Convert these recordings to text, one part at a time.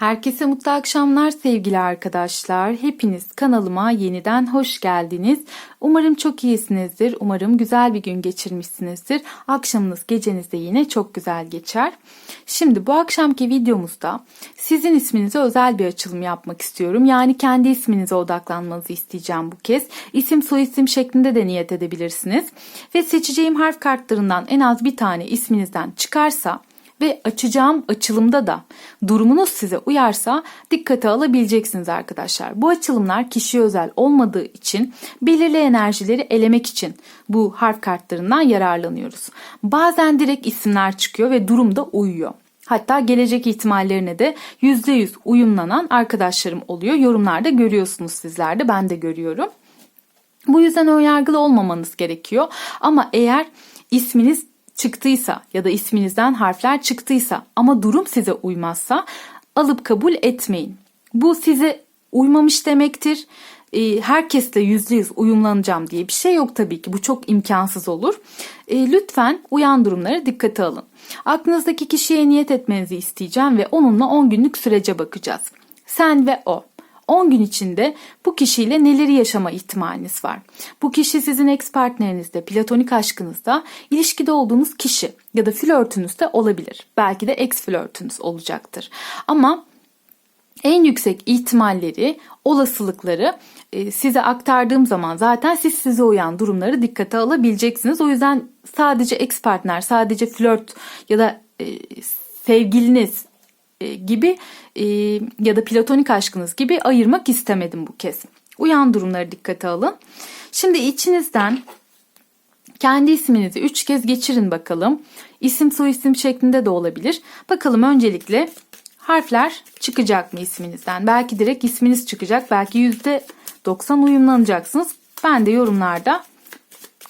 Herkese mutlu akşamlar sevgili arkadaşlar. Hepiniz kanalıma yeniden hoş geldiniz. Umarım çok iyisinizdir. Umarım güzel bir gün geçirmişsinizdir. Akşamınız geceniz de yine çok güzel geçer. Şimdi bu akşamki videomuzda sizin isminize özel bir açılım yapmak istiyorum. Yani kendi isminize odaklanmanızı isteyeceğim bu kez. İsim soyisim şeklinde de niyet edebilirsiniz. Ve seçeceğim harf kartlarından en az bir tane isminizden çıkarsa ve açacağım açılımda da durumunuz size uyarsa dikkate alabileceksiniz arkadaşlar. Bu açılımlar kişiye özel olmadığı için belirli enerjileri elemek için bu harf kartlarından yararlanıyoruz. Bazen direkt isimler çıkıyor ve durumda uyuyor. Hatta gelecek ihtimallerine de %100 uyumlanan arkadaşlarım oluyor. Yorumlarda görüyorsunuz sizler de ben de görüyorum. Bu yüzden önyargılı olmamanız gerekiyor. Ama eğer isminiz çıktıysa ya da isminizden harfler çıktıysa ama durum size uymazsa alıp kabul etmeyin. Bu size uymamış demektir. E, herkesle yüzde yüz uyumlanacağım diye bir şey yok tabii ki. Bu çok imkansız olur. E, lütfen uyan durumları dikkate alın. Aklınızdaki kişiye niyet etmenizi isteyeceğim ve onunla 10 günlük sürece bakacağız. Sen ve o. 10 gün içinde bu kişiyle neleri yaşama ihtimaliniz var? Bu kişi sizin ex partnerinizde, platonik aşkınızda, ilişkide olduğunuz kişi ya da flörtünüzde olabilir. Belki de ex flörtünüz olacaktır. Ama en yüksek ihtimalleri, olasılıkları e, size aktardığım zaman zaten siz size uyan durumları dikkate alabileceksiniz. O yüzden sadece ex partner, sadece flört ya da e, sevgiliniz gibi e, ya da platonik aşkınız gibi ayırmak istemedim bu kez. Uyan durumları dikkate alın. Şimdi içinizden kendi isminizi 3 kez geçirin bakalım. İsim soyisim şeklinde de olabilir. Bakalım öncelikle harfler çıkacak mı isminizden? Belki direkt isminiz çıkacak. Belki %90 uyumlanacaksınız. Ben de yorumlarda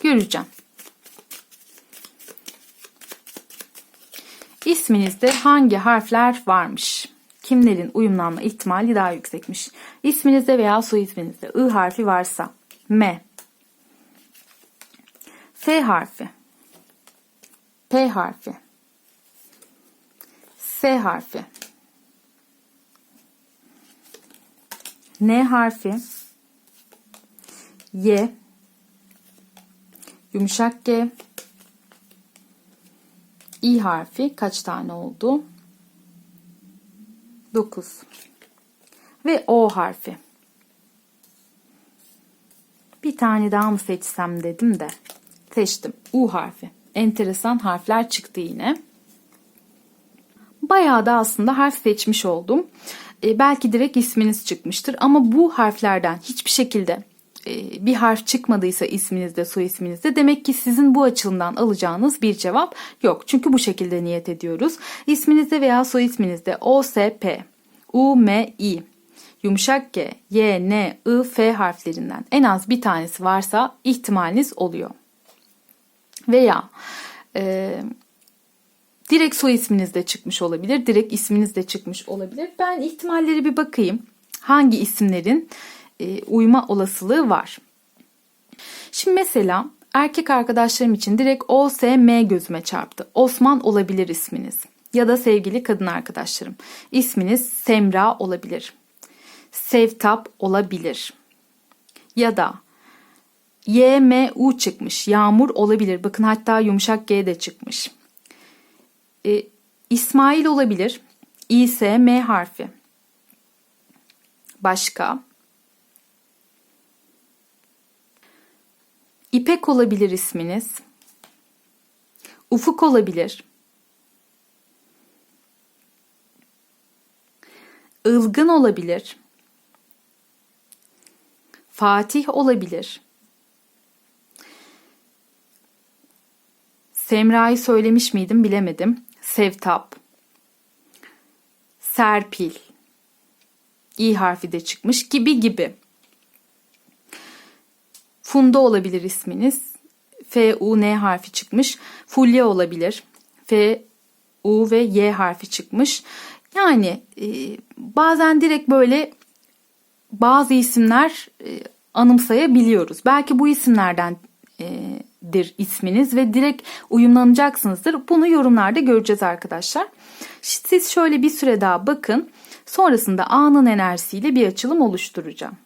göreceğim. İsminizde hangi harfler varmış? Kimlerin uyumlanma ihtimali daha yüksekmiş? İsminizde veya soy isminizde I harfi varsa. M, F harfi, P harfi, S harfi, N harfi, Y, yumuşak G, İ harfi kaç tane oldu? 9. Ve O harfi. Bir tane daha mı seçsem dedim de seçtim. U harfi. Enteresan harfler çıktı yine. Bayağı da aslında harf seçmiş oldum. Ee, belki direkt isminiz çıkmıştır ama bu harflerden hiçbir şekilde e, bir harf çıkmadıysa isminizde, soy isminizde demek ki sizin bu açılımdan alacağınız bir cevap yok. Çünkü bu şekilde niyet ediyoruz. İsminizde veya soy isminizde O, S, P, U, M, I, yumuşak G, Y, N, I, F harflerinden en az bir tanesi varsa ihtimaliniz oluyor. Veya e, direkt soy isminiz de çıkmış olabilir, direkt isminiz de çıkmış olabilir. Ben ihtimalleri bir bakayım. Hangi isimlerin e, uyma olasılığı var. Şimdi mesela erkek arkadaşlarım için direkt O, S, M gözüme çarptı. Osman olabilir isminiz. Ya da sevgili kadın arkadaşlarım. İsminiz Semra olabilir. Sevtap olabilir. Ya da Y, M, U çıkmış. Yağmur olabilir. Bakın hatta yumuşak G de çıkmış. E, İsmail olabilir. İ, S, M harfi. Başka. İpek olabilir isminiz. Ufuk olabilir. Ilgın olabilir. Fatih olabilir. Semra'yı söylemiş miydim bilemedim. Sevtap. Serpil. İ harfi de çıkmış gibi gibi. Funda olabilir isminiz. F, U, N harfi çıkmış. Fulya olabilir. F, U ve Y harfi çıkmış. Yani e, bazen direkt böyle bazı isimler e, anımsayabiliyoruz. Belki bu isimlerdendir isminiz ve direkt uyumlanacaksınızdır. Bunu yorumlarda göreceğiz arkadaşlar. Siz şöyle bir süre daha bakın. Sonrasında anın enerjisiyle bir açılım oluşturacağım.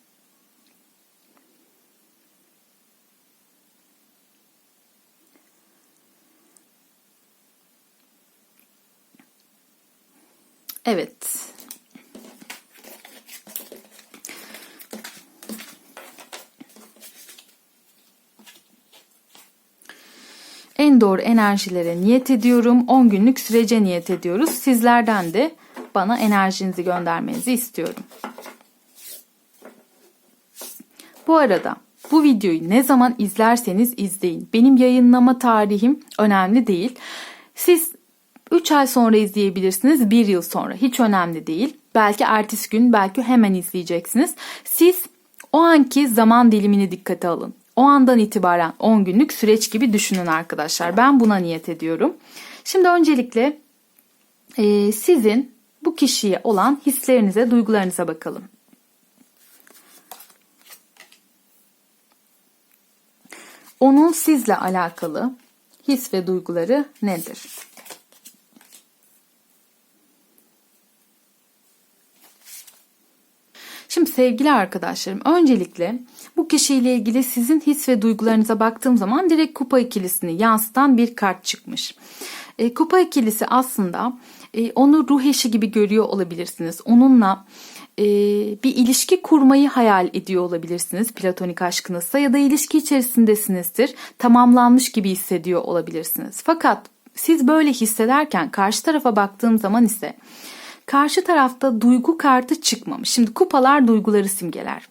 Evet. En doğru enerjilere niyet ediyorum. 10 günlük sürece niyet ediyoruz. Sizlerden de bana enerjinizi göndermenizi istiyorum. Bu arada bu videoyu ne zaman izlerseniz izleyin. Benim yayınlama tarihim önemli değil. Siz 3 ay sonra izleyebilirsiniz, 1 yıl sonra. Hiç önemli değil. Belki ertesi gün, belki hemen izleyeceksiniz. Siz o anki zaman dilimini dikkate alın. O andan itibaren 10 günlük süreç gibi düşünün arkadaşlar. Ben buna niyet ediyorum. Şimdi öncelikle e, sizin bu kişiye olan hislerinize, duygularınıza bakalım. Onun sizle alakalı his ve duyguları nedir? Şimdi sevgili arkadaşlarım öncelikle bu kişiyle ilgili sizin his ve duygularınıza baktığım zaman direkt kupa ikilisini yansıtan bir kart çıkmış. E, kupa ikilisi aslında e, onu ruh eşi gibi görüyor olabilirsiniz. Onunla e, bir ilişki kurmayı hayal ediyor olabilirsiniz platonik aşkınızsa ya da ilişki içerisindesinizdir. Tamamlanmış gibi hissediyor olabilirsiniz. Fakat siz böyle hissederken karşı tarafa baktığım zaman ise karşı tarafta duygu kartı çıkmamış. Şimdi kupalar duyguları simgeler.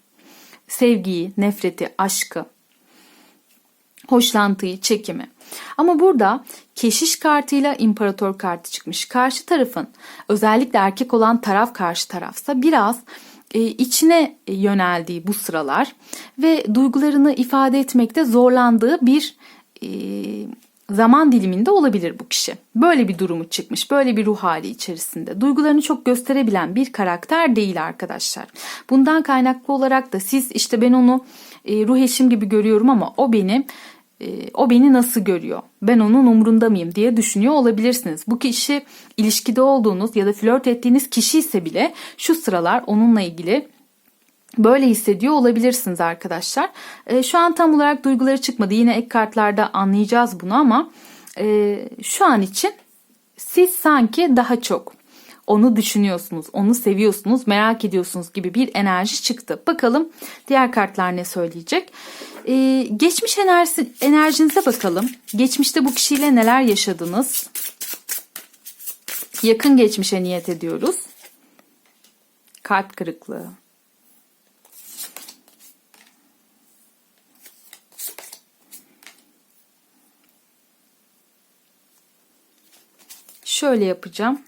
Sevgiyi, nefreti, aşkı, hoşlantıyı, çekimi. Ama burada keşiş kartıyla imparator kartı çıkmış. Karşı tarafın özellikle erkek olan taraf karşı tarafsa biraz e, içine yöneldiği bu sıralar ve duygularını ifade etmekte zorlandığı bir e, zaman diliminde olabilir bu kişi. Böyle bir durumu çıkmış, böyle bir ruh hali içerisinde. Duygularını çok gösterebilen bir karakter değil arkadaşlar. Bundan kaynaklı olarak da siz işte ben onu e, ruh eşim gibi görüyorum ama o beni e, o beni nasıl görüyor? Ben onun umrunda mıyım diye düşünüyor olabilirsiniz. Bu kişi ilişkide olduğunuz ya da flört ettiğiniz kişi ise bile şu sıralar onunla ilgili Böyle hissediyor olabilirsiniz arkadaşlar. E, şu an tam olarak duyguları çıkmadı. Yine ek kartlarda anlayacağız bunu ama e, şu an için siz sanki daha çok onu düşünüyorsunuz, onu seviyorsunuz, merak ediyorsunuz gibi bir enerji çıktı. Bakalım diğer kartlar ne söyleyecek. Ee, geçmiş enerjisi, enerjinize bakalım. Geçmişte bu kişiyle neler yaşadınız? Yakın geçmişe niyet ediyoruz. Kalp kırıklığı. Şöyle yapacağım.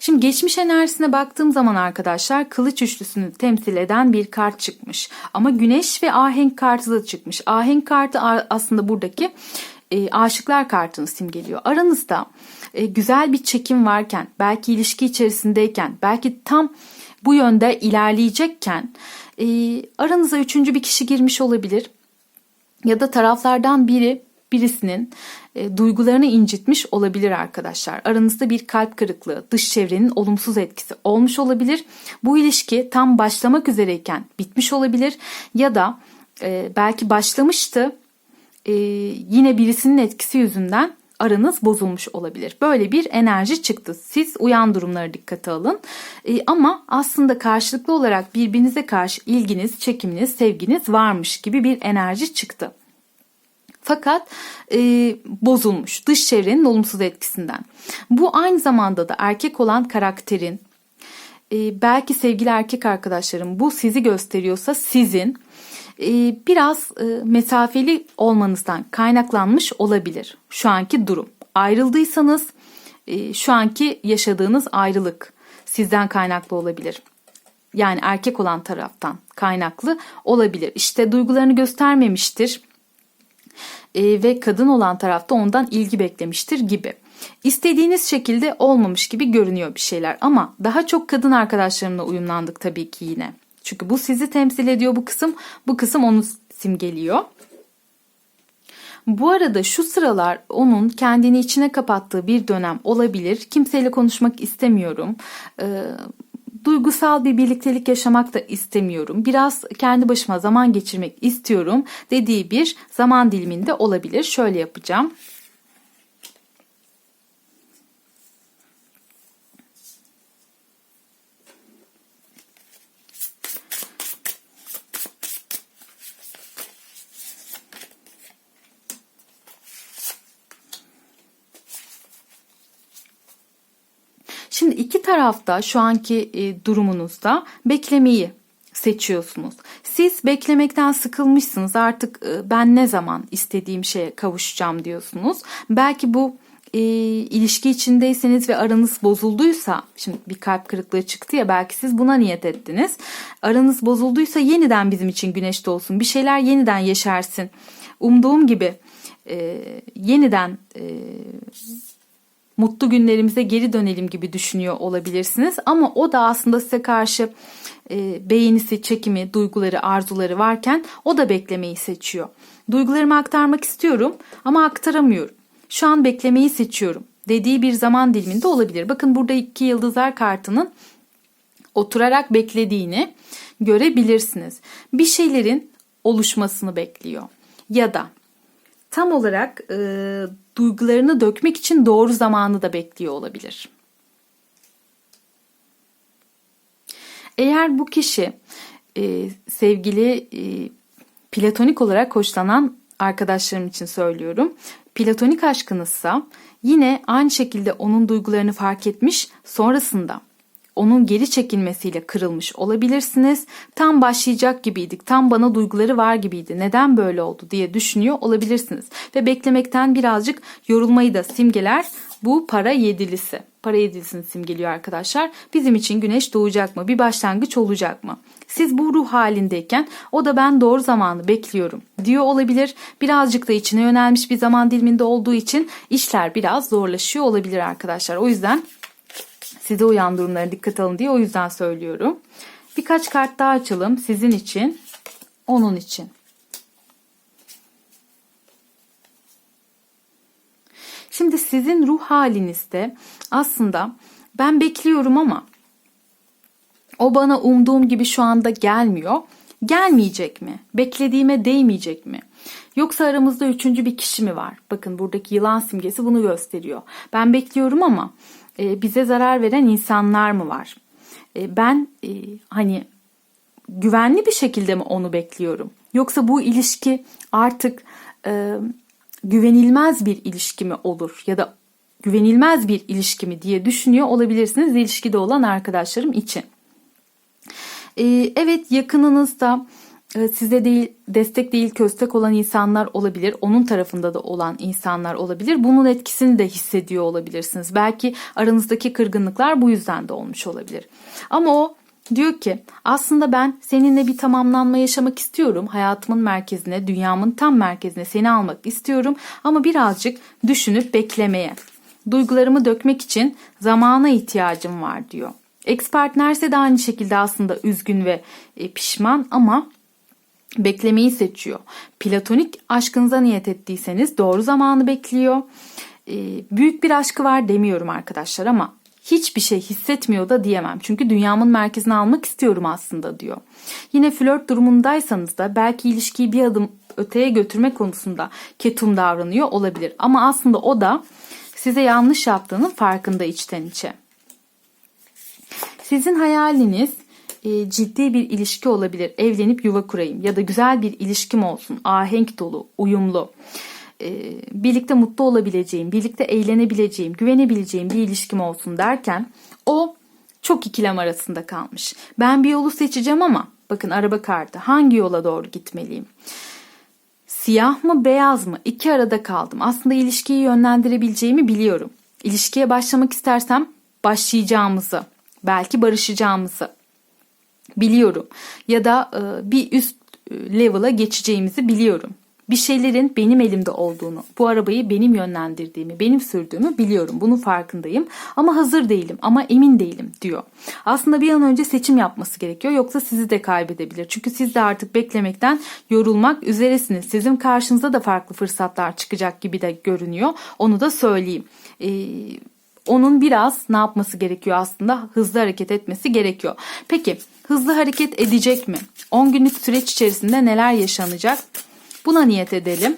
Şimdi geçmiş enerjisine baktığım zaman arkadaşlar kılıç üçlüsünü temsil eden bir kart çıkmış. Ama güneş ve ahenk kartı da çıkmış. Ahenk kartı aslında buradaki e, aşıklar kartını simgeliyor. Aranızda e, güzel bir çekim varken, belki ilişki içerisindeyken, belki tam bu yönde ilerleyecekken e, aranıza üçüncü bir kişi girmiş olabilir. Ya da taraflardan biri birisinin e, duygularını incitmiş olabilir arkadaşlar. Aranızda bir kalp kırıklığı, dış çevrenin olumsuz etkisi olmuş olabilir. Bu ilişki tam başlamak üzereyken bitmiş olabilir ya da e, belki başlamıştı e, yine birisinin etkisi yüzünden aranız bozulmuş olabilir. Böyle bir enerji çıktı. Siz uyan durumları dikkate alın. E, ama aslında karşılıklı olarak birbirinize karşı ilginiz, çekiminiz, sevginiz varmış gibi bir enerji çıktı. Fakat e, bozulmuş dış çevrenin olumsuz etkisinden. Bu aynı zamanda da erkek olan karakterin e, belki sevgili erkek arkadaşlarım bu sizi gösteriyorsa sizin e, biraz e, mesafeli olmanızdan kaynaklanmış olabilir şu anki durum. Ayrıldıysanız e, şu anki yaşadığınız ayrılık sizden kaynaklı olabilir. Yani erkek olan taraftan kaynaklı olabilir. İşte duygularını göstermemiştir e, ve kadın olan tarafta ondan ilgi beklemiştir gibi. İstediğiniz şekilde olmamış gibi görünüyor bir şeyler ama daha çok kadın arkadaşlarımla uyumlandık tabii ki yine. Çünkü bu sizi temsil ediyor bu kısım, bu kısım onu simgeliyor. Bu arada şu sıralar onun kendini içine kapattığı bir dönem olabilir. Kimseyle konuşmak istemiyorum. Ee, duygusal bir birliktelik yaşamak da istemiyorum. Biraz kendi başıma zaman geçirmek istiyorum dediği bir zaman diliminde olabilir. Şöyle yapacağım. Şimdi iki tarafta şu anki e, durumunuzda beklemeyi seçiyorsunuz. Siz beklemekten sıkılmışsınız artık e, ben ne zaman istediğim şeye kavuşacağım diyorsunuz. Belki bu e, ilişki içindeyseniz ve aranız bozulduysa şimdi bir kalp kırıklığı çıktı ya belki siz buna niyet ettiniz. Aranız bozulduysa yeniden bizim için güneş doğsun bir şeyler yeniden yeşersin. Umduğum gibi e, yeniden e, mutlu günlerimize geri dönelim gibi düşünüyor olabilirsiniz. Ama o da aslında size karşı e, beğenisi, çekimi, duyguları, arzuları varken o da beklemeyi seçiyor. Duygularımı aktarmak istiyorum ama aktaramıyorum. Şu an beklemeyi seçiyorum dediği bir zaman diliminde olabilir. Bakın burada iki yıldızlar kartının oturarak beklediğini görebilirsiniz. Bir şeylerin oluşmasını bekliyor. Ya da tam olarak e, duygularını dökmek için doğru zamanı da bekliyor olabilir. Eğer bu kişi e, sevgili e, platonik olarak hoşlanan arkadaşlarım için söylüyorum. Platonik aşkınızsa yine aynı şekilde onun duygularını fark etmiş sonrasında onun geri çekilmesiyle kırılmış olabilirsiniz. Tam başlayacak gibiydik. Tam bana duyguları var gibiydi. Neden böyle oldu diye düşünüyor olabilirsiniz. Ve beklemekten birazcık yorulmayı da simgeler bu para yedilisi. Para yedilisini simgeliyor arkadaşlar. Bizim için güneş doğacak mı? Bir başlangıç olacak mı? Siz bu ruh halindeyken o da ben doğru zamanı bekliyorum diyor olabilir. Birazcık da içine yönelmiş bir zaman diliminde olduğu için işler biraz zorlaşıyor olabilir arkadaşlar. O yüzden size uyan durumlara dikkat alın diye o yüzden söylüyorum. Birkaç kart daha açalım sizin için, onun için. Şimdi sizin ruh halinizde aslında ben bekliyorum ama o bana umduğum gibi şu anda gelmiyor. Gelmeyecek mi? Beklediğime değmeyecek mi? Yoksa aramızda üçüncü bir kişi mi var? Bakın buradaki yılan simgesi bunu gösteriyor. Ben bekliyorum ama bize zarar veren insanlar mı var? E, ben e, hani güvenli bir şekilde mi onu bekliyorum? Yoksa bu ilişki artık e, güvenilmez bir ilişki mi olur ya da güvenilmez bir ilişki mi diye düşünüyor olabilirsiniz ilişkide olan arkadaşlarım için. Evet yakınınızda e, size değil destek değil köstek olan insanlar olabilir. Onun tarafında da olan insanlar olabilir. Bunun etkisini de hissediyor olabilirsiniz. Belki aranızdaki kırgınlıklar bu yüzden de olmuş olabilir. Ama o diyor ki aslında ben seninle bir tamamlanma yaşamak istiyorum. Hayatımın merkezine, dünyamın tam merkezine seni almak istiyorum. Ama birazcık düşünüp beklemeye, duygularımı dökmek için zamana ihtiyacım var diyor. Ex partnerse de aynı şekilde aslında üzgün ve e, pişman ama beklemeyi seçiyor. Platonik aşkınıza niyet ettiyseniz doğru zamanı bekliyor. E, büyük bir aşkı var demiyorum arkadaşlar ama hiçbir şey hissetmiyor da diyemem. Çünkü dünyamın merkezine almak istiyorum aslında diyor. Yine flört durumundaysanız da belki ilişkiyi bir adım öteye götürme konusunda ketum davranıyor olabilir. Ama aslında o da size yanlış yaptığının farkında içten içe. Sizin hayaliniz e, ciddi bir ilişki olabilir. Evlenip yuva kurayım ya da güzel bir ilişkim olsun. Ahenk dolu, uyumlu. E, birlikte mutlu olabileceğim, birlikte eğlenebileceğim, güvenebileceğim bir ilişkim olsun derken o çok ikilem arasında kalmış. Ben bir yolu seçeceğim ama bakın araba kartı hangi yola doğru gitmeliyim? Siyah mı beyaz mı? İki arada kaldım. Aslında ilişkiyi yönlendirebileceğimi biliyorum. İlişkiye başlamak istersem başlayacağımızı, belki barışacağımızı biliyorum. Ya da e, bir üst level'a geçeceğimizi biliyorum. bir şeylerin benim elimde olduğunu, bu arabayı benim yönlendirdiğimi, benim sürdüğümü biliyorum. Bunun farkındayım ama hazır değilim ama emin değilim diyor. Aslında bir an önce seçim yapması gerekiyor yoksa sizi de kaybedebilir. Çünkü siz de artık beklemekten yorulmak üzeresiniz. Sizin karşınıza da farklı fırsatlar çıkacak gibi de görünüyor. Onu da söyleyeyim. Ee, onun biraz ne yapması gerekiyor aslında? Hızlı hareket etmesi gerekiyor. Peki hızlı hareket edecek mi? 10 günlük süreç içerisinde neler yaşanacak? Buna niyet edelim.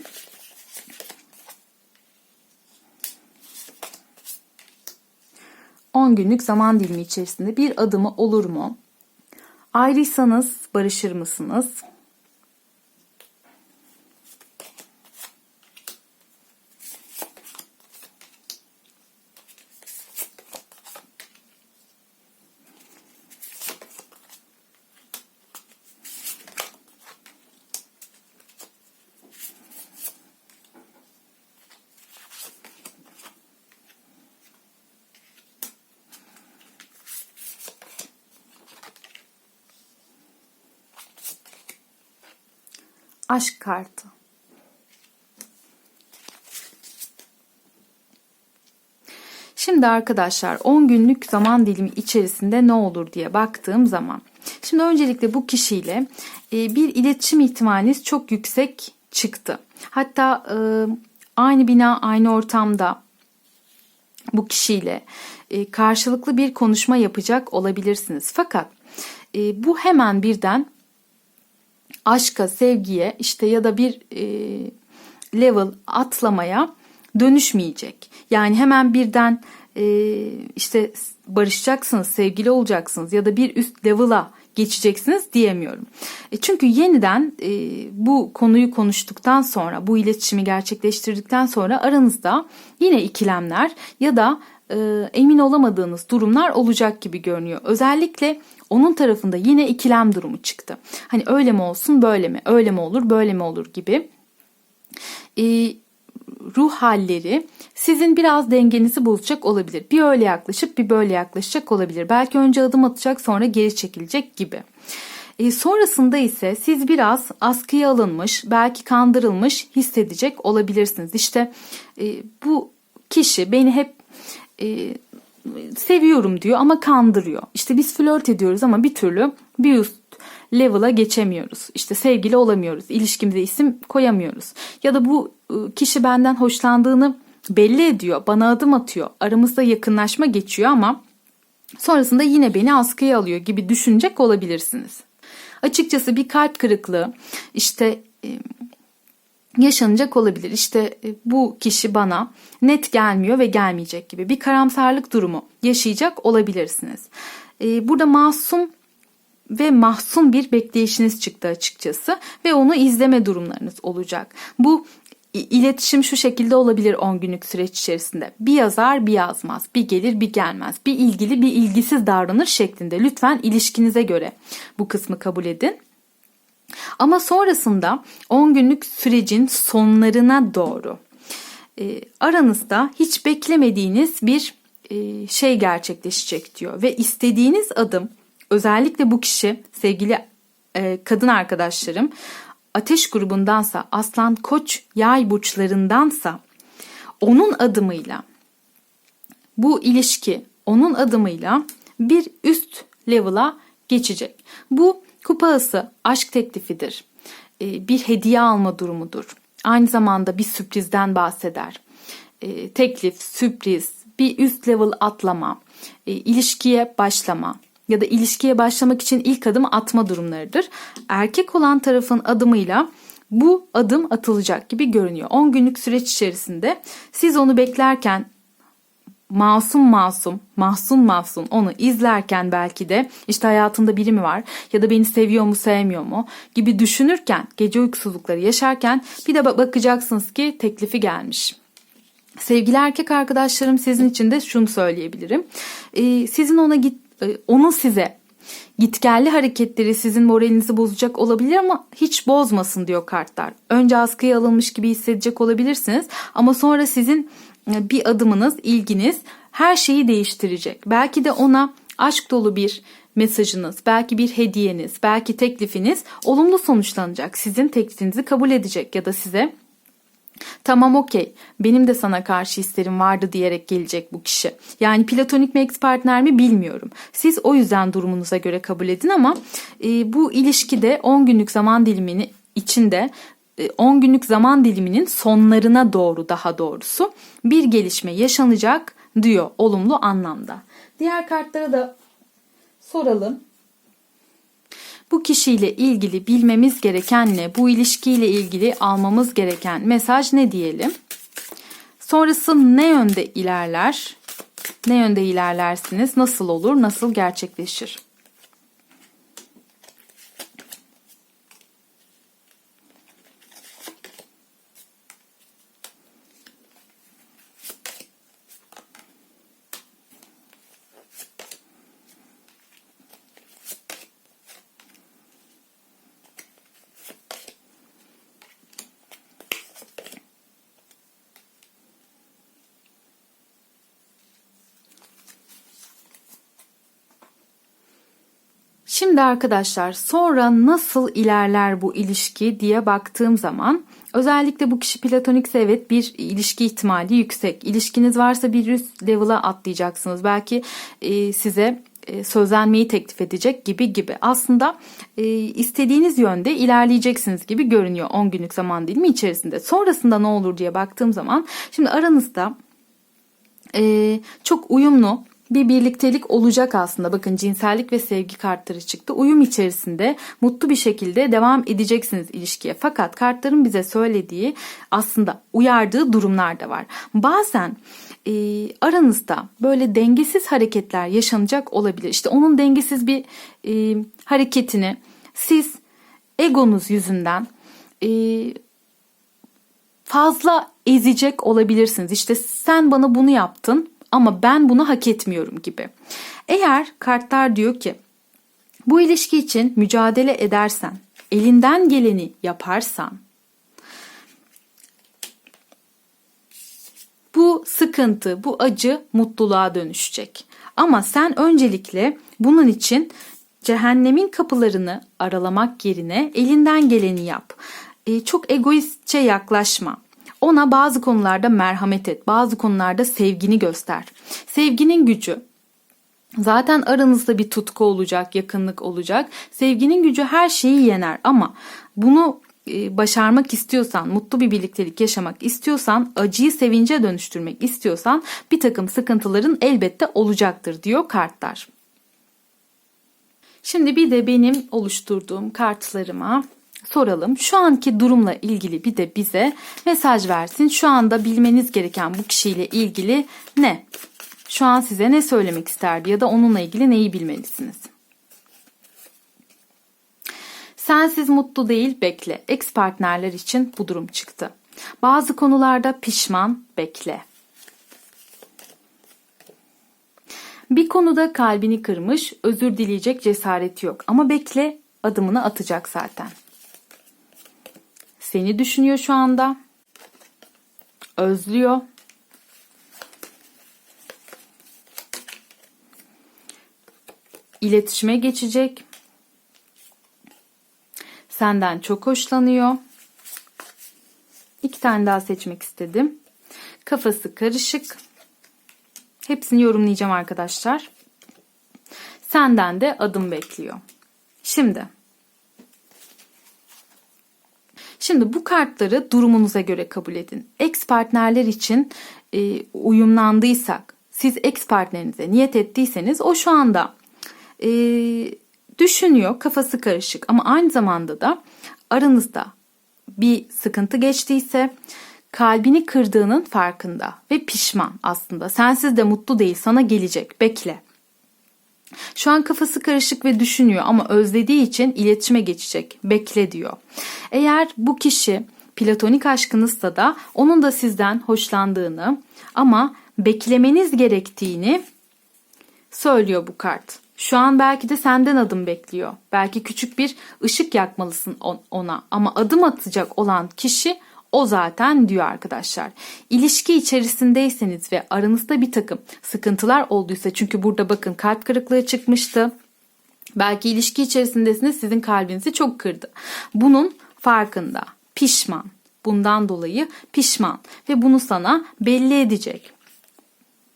On günlük zaman dilimi içerisinde bir adımı olur mu? Ayrıysanız barışır mısınız? Aşk kartı. Şimdi arkadaşlar 10 günlük zaman dilimi içerisinde ne olur diye baktığım zaman. Şimdi öncelikle bu kişiyle e, bir iletişim ihtimaliniz çok yüksek çıktı. Hatta e, aynı bina aynı ortamda bu kişiyle e, karşılıklı bir konuşma yapacak olabilirsiniz. Fakat bu hemen birden aşka, sevgiye işte ya da bir e, level atlamaya dönüşmeyecek. Yani hemen birden e, işte barışacaksınız, sevgili olacaksınız ya da bir üst level'a geçeceksiniz diyemiyorum. E çünkü yeniden e, bu konuyu konuştuktan sonra, bu iletişimi gerçekleştirdikten sonra aranızda yine ikilemler ya da e, emin olamadığınız durumlar olacak gibi görünüyor. Özellikle onun tarafında yine ikilem durumu çıktı. Hani öyle mi olsun böyle mi? Öyle mi olur böyle mi olur gibi. E, ruh halleri sizin biraz dengenizi bozacak olabilir. Bir öyle yaklaşıp bir böyle yaklaşacak olabilir. Belki önce adım atacak sonra geri çekilecek gibi. E, sonrasında ise siz biraz askıya alınmış, belki kandırılmış hissedecek olabilirsiniz. İşte e, bu kişi beni hep e, seviyorum diyor ama kandırıyor. İşte biz flört ediyoruz ama bir türlü bir üst level'a geçemiyoruz. İşte sevgili olamıyoruz. İlişkimize isim koyamıyoruz. Ya da bu ıı, kişi benden hoşlandığını belli ediyor. Bana adım atıyor. Aramızda yakınlaşma geçiyor ama sonrasında yine beni askıya alıyor gibi düşünecek olabilirsiniz. Açıkçası bir kalp kırıklığı işte yaşanacak olabilir. İşte e, bu kişi bana net gelmiyor ve gelmeyecek gibi bir karamsarlık durumu yaşayacak olabilirsiniz. E, burada masum ve mahzun bir bekleyişiniz çıktı açıkçası ve onu izleme durumlarınız olacak. Bu iletişim şu şekilde olabilir 10 günlük süreç içerisinde. Bir yazar bir yazmaz, bir gelir bir gelmez, bir ilgili bir ilgisiz davranır şeklinde. Lütfen ilişkinize göre bu kısmı kabul edin. Ama sonrasında 10 günlük sürecin sonlarına doğru e, aranızda hiç beklemediğiniz bir e, şey gerçekleşecek diyor ve istediğiniz adım özellikle bu kişi sevgili e, kadın arkadaşlarım ateş grubundansa aslan koç yay burçlarındansa onun adımıyla bu ilişki onun adımıyla bir üst level'a geçecek. Bu Kupası aşk teklifidir. E, bir hediye alma durumudur. Aynı zamanda bir sürprizden bahseder. E, teklif, sürpriz, bir üst level atlama, e, ilişkiye başlama ya da ilişkiye başlamak için ilk adım atma durumlarıdır. Erkek olan tarafın adımıyla bu adım atılacak gibi görünüyor. 10 günlük süreç içerisinde siz onu beklerken masum masum, mahzun mahzun onu izlerken belki de işte hayatında biri mi var ya da beni seviyor mu sevmiyor mu gibi düşünürken gece uykusuzlukları yaşarken bir de bakacaksınız ki teklifi gelmiş. Sevgili erkek arkadaşlarım sizin için de şunu söyleyebilirim. Ee, sizin ona git, e, onun size Gitgelli hareketleri sizin moralinizi bozacak olabilir ama hiç bozmasın diyor kartlar. Önce askıya alınmış gibi hissedecek olabilirsiniz ama sonra sizin bir adımınız, ilginiz her şeyi değiştirecek. Belki de ona aşk dolu bir mesajınız, belki bir hediyeniz, belki teklifiniz olumlu sonuçlanacak. Sizin teklifinizi kabul edecek ya da size Tamam okey benim de sana karşı hislerim vardı diyerek gelecek bu kişi. Yani platonik mi ex partner mi bilmiyorum. Siz o yüzden durumunuza göre kabul edin ama e, bu ilişkide 10 günlük zaman dilimini içinde 10 günlük zaman diliminin sonlarına doğru daha doğrusu bir gelişme yaşanacak diyor olumlu anlamda. Diğer kartlara da soralım. Bu kişiyle ilgili bilmemiz gereken ne? Bu ilişkiyle ilgili almamız gereken mesaj ne diyelim? Sonrası ne yönde ilerler? Ne yönde ilerlersiniz? Nasıl olur? Nasıl gerçekleşir? Şimdi arkadaşlar sonra nasıl ilerler bu ilişki diye baktığım zaman özellikle bu kişi platonikse evet bir ilişki ihtimali yüksek. İlişkiniz varsa bir üst level'a atlayacaksınız. Belki e, size e, sözlenmeyi teklif edecek gibi gibi. Aslında e, istediğiniz yönde ilerleyeceksiniz gibi görünüyor 10 günlük zaman dilimi içerisinde. Sonrasında ne olur diye baktığım zaman şimdi aranızda e, çok uyumlu bir birliktelik olacak aslında. Bakın cinsellik ve sevgi kartları çıktı. Uyum içerisinde mutlu bir şekilde devam edeceksiniz ilişkiye. Fakat kartların bize söylediği aslında uyardığı durumlar da var. Bazen e, aranızda böyle dengesiz hareketler yaşanacak olabilir. İşte onun dengesiz bir e, hareketini siz egonuz yüzünden e, fazla ezecek olabilirsiniz. İşte sen bana bunu yaptın ama ben bunu hak etmiyorum gibi. Eğer kartlar diyor ki bu ilişki için mücadele edersen, elinden geleni yaparsan bu sıkıntı, bu acı mutluluğa dönüşecek. Ama sen öncelikle bunun için cehennemin kapılarını aralamak yerine elinden geleni yap. Ee, çok egoistçe yaklaşma. Ona bazı konularda merhamet et, bazı konularda sevgini göster. Sevginin gücü Zaten aranızda bir tutku olacak, yakınlık olacak. Sevginin gücü her şeyi yener ama bunu e, başarmak istiyorsan, mutlu bir birliktelik yaşamak istiyorsan, acıyı sevince dönüştürmek istiyorsan bir takım sıkıntıların elbette olacaktır diyor kartlar. Şimdi bir de benim oluşturduğum kartlarıma soralım. Şu anki durumla ilgili bir de bize mesaj versin. Şu anda bilmeniz gereken bu kişiyle ilgili ne? Şu an size ne söylemek isterdi ya da onunla ilgili neyi bilmelisiniz? Sensiz mutlu değil bekle. Ex partnerler için bu durum çıktı. Bazı konularda pişman bekle. Bir konuda kalbini kırmış, özür dileyecek cesareti yok ama bekle adımını atacak zaten. Seni düşünüyor şu anda. Özlüyor. İletişime geçecek. Senden çok hoşlanıyor. İki tane daha seçmek istedim. Kafası karışık. Hepsini yorumlayacağım arkadaşlar. Senden de adım bekliyor. Şimdi Şimdi bu kartları durumunuza göre kabul edin. Ex partnerler için e, uyumlandıysak, siz ex partnerinize niyet ettiyseniz o şu anda e, düşünüyor, kafası karışık ama aynı zamanda da aranızda bir sıkıntı geçtiyse kalbini kırdığının farkında ve pişman aslında. Sensiz de mutlu değil, sana gelecek. Bekle. Şu an kafası karışık ve düşünüyor ama özlediği için iletişime geçecek. Bekle diyor. Eğer bu kişi platonik aşkınızsa da onun da sizden hoşlandığını ama beklemeniz gerektiğini söylüyor bu kart. Şu an belki de senden adım bekliyor. Belki küçük bir ışık yakmalısın ona ama adım atacak olan kişi o zaten diyor arkadaşlar. İlişki içerisindeyseniz ve aranızda bir takım sıkıntılar olduysa çünkü burada bakın kalp kırıklığı çıkmıştı. Belki ilişki içerisindesiniz sizin kalbinizi çok kırdı. Bunun farkında, pişman. Bundan dolayı pişman ve bunu sana belli edecek.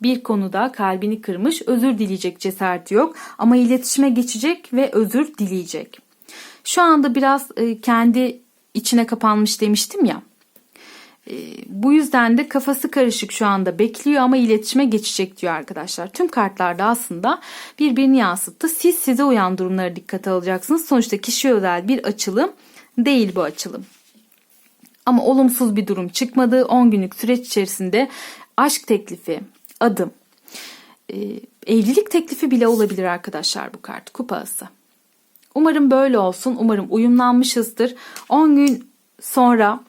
Bir konuda kalbini kırmış, özür dileyecek cesareti yok ama iletişime geçecek ve özür dileyecek. Şu anda biraz e, kendi içine kapanmış demiştim ya. E, bu yüzden de kafası karışık şu anda bekliyor ama iletişime geçecek diyor arkadaşlar. Tüm kartlarda aslında birbirini yansıttı. Siz size uyan durumlara dikkate alacaksınız. Sonuçta kişiye özel bir açılım değil bu açılım. Ama olumsuz bir durum çıkmadı. 10 günlük süreç içerisinde aşk teklifi, adım, e, evlilik teklifi bile olabilir arkadaşlar bu kart. Kupası. Umarım böyle olsun. Umarım uyumlanmışızdır. 10 gün sonra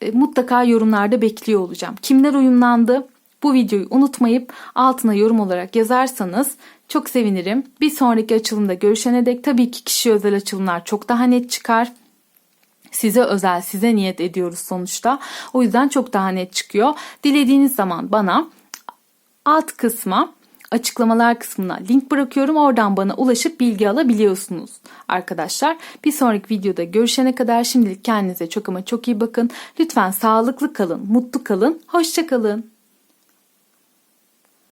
e, mutlaka yorumlarda bekliyor olacağım. Kimler uyumlandı? Bu videoyu unutmayıp altına yorum olarak yazarsanız çok sevinirim. Bir sonraki açılımda görüşene dek tabii ki kişi özel açılımlar çok daha net çıkar. Size özel, size niyet ediyoruz sonuçta. O yüzden çok daha net çıkıyor. Dilediğiniz zaman bana alt kısma açıklamalar kısmına link bırakıyorum. Oradan bana ulaşıp bilgi alabiliyorsunuz arkadaşlar. Bir sonraki videoda görüşene kadar şimdilik kendinize çok ama çok iyi bakın. Lütfen sağlıklı kalın, mutlu kalın, hoşça kalın.